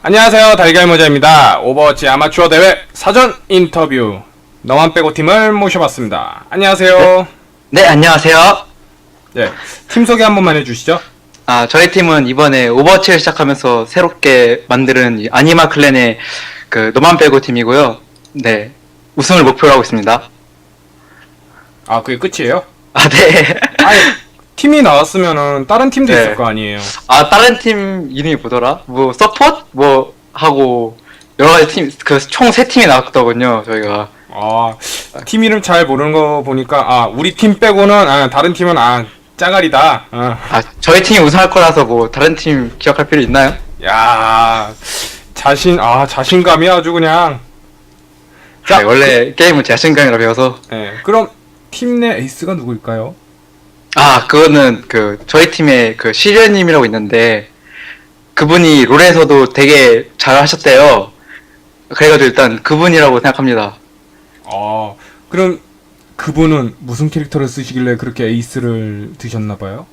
안녕하세요 달걀모자입니다 오버워치 아마추어 대회 사전 인터뷰 너만 빼고 팀을 모셔봤습니다 안녕하세요 네, 안녕하세요. 네, 팀 소개 한 번만 해주시죠 아, 저희 팀은 이번에 오버워치를 시작하면서 새롭게 만드는 이 아니마 클랜의 그 너만 빼고 팀이고요. 네, 우승을 목표로 하고 있습니다. 아 그게 끝이에요? 아, 네. 아니 팀이 나왔으면은 다른 팀도 네. 있을 거 아니에요 아, 다른 팀 이름이 뭐더라? 뭐 서포트 뭐 하고 여러 가지 팀 그 총 세 팀이 나왔더군요. 저희가. 아, 팀 이름 잘 모르는 거 보니까 아 우리 팀 빼고는 아 다른 팀은 아 짜가리다 어. 아, 저희 팀이 우승할 거라서 뭐 다른 팀 기억할 필요 있나요? 야 자신 아 자신감이 아주 그냥 자, 네, 원래 게임은 자신감이라 배워서. 예 그럼 팀 내 에이스가 누구일까요? 아, 그거는 그 저희 팀에 그 시련님이라고 있는데 그분이 롤에서도 되게 잘 하셨대요. 그래가지고 일단 그분이라고 생각합니다. 아 그럼 그분은 무슨 캐릭터를 쓰시길래 그렇게 에이스를 드셨나봐요?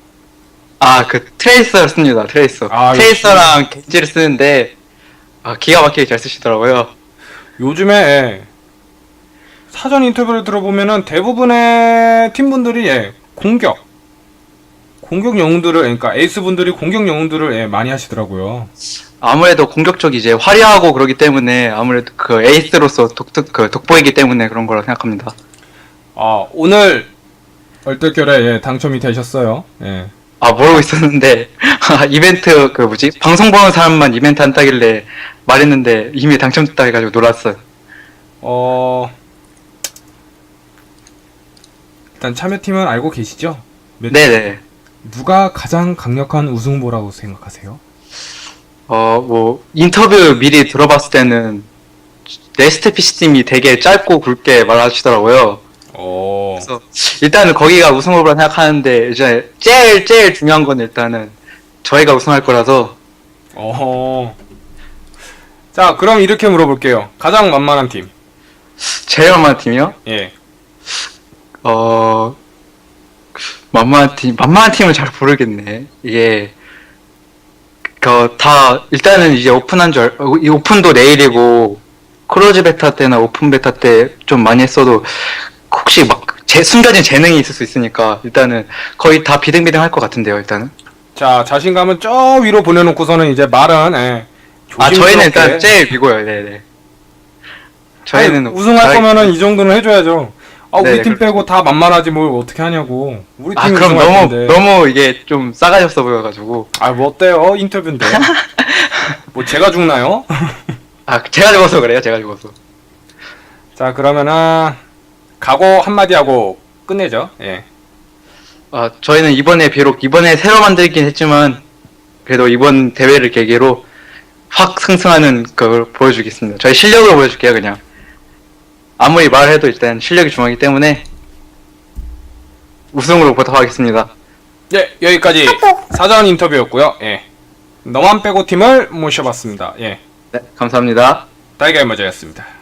아, 그 트레이서를 씁니다. 트레이서. 아, 트레이서랑 겐지를 쓰는데 아, 기가 막히게 잘 쓰시더라고요. 요즘에 사전 인터뷰를 들어보면은 대부분의 팀분들이 예, 공격 공격 영웅들을 그러니까 에이스 분들이 공격 영웅들을 예, 많이 하시더라고요. 아무래도 공격적이 이제 화려하고 그러기 때문에 아무래도 그 에이스로서 독특 그 돋보이기 때문에 그런 거라 생각합니다. 아 오늘 얼떨결에 예, 당첨이 되셨어요. 예. 아 모르고 있었는데 아, 이벤트 그 뭐지 방송 보는 사람만 이벤트 한다길래 말했는데 이미 당첨됐다 해가지고 놀랐어요. 어 일단 참여팀은 알고 계시죠? 몇- 네네. 누가 가장 강력한 우승 후보라고 생각하세요? 어 뭐 인터뷰 미리 들어봤을 때는 네스트 피시팀이 되게 짧고 굵게 말하시더라고요. 어 그래서 일단은 거기가 우승 후보라 생각하는데 이제 제일 제일 중요한 건 일단은 저희가 우승할 거라서 어허. 자, 그럼 이렇게 물어볼게요. 가장 만만한 팀. 제일 만만한 팀이요. 예. 어 만만한 팀 만만한 팀을 잘 모르겠네. 이게 그다 일단은 이제 오픈한 줄 알- 어, 이 오픈도 내일이고 크로즈 베타 때나 오픈 베타 때 좀 많이 했어도 혹시 막 제 숨겨진 재능이 있을 수 있으니까 일단은 거의 다 비등비등 할 것 같은데요. 일단은 자, 자신감은 저 위로 보내놓고서는 이제 말은, 예. 아 저희는. 일단 제일 비고요. 네네. 저희는 아니, 우승할 잘- 거면은 이 정도는 해줘야죠. 아, 우리 네, 팀. 빼고 다 만만하지 뭘 어떻게 하냐고. 우리 아 팀이 그럼 너무. 너무 이게 좀 싸가지 없어 보여가지고 아, 뭐 어때요? 인터뷰인데. 뭐 제가 죽나요? 아 제가 죽어서 그래요. 제가 죽어서. 자, 그러면은 각오 한마디 하고 끝내죠. 예. 아, 저희는 이번에 비록 이번에 새로 만들긴 했지만 그래도 이번 대회를 계기로 확 승승하는 걸 보여주겠습니다. 저희 실력으로 보여줄게요, 그냥. 아무리 말해도 일단 실력이 중요하기 때문에 우승으로 보답하겠습니다. 예, 여기까지 사전 인터뷰였고요. 예. 너만 빼고 팀을 모셔봤습니다. 예. 네, 감사합니다. 달걀 모자였습니다.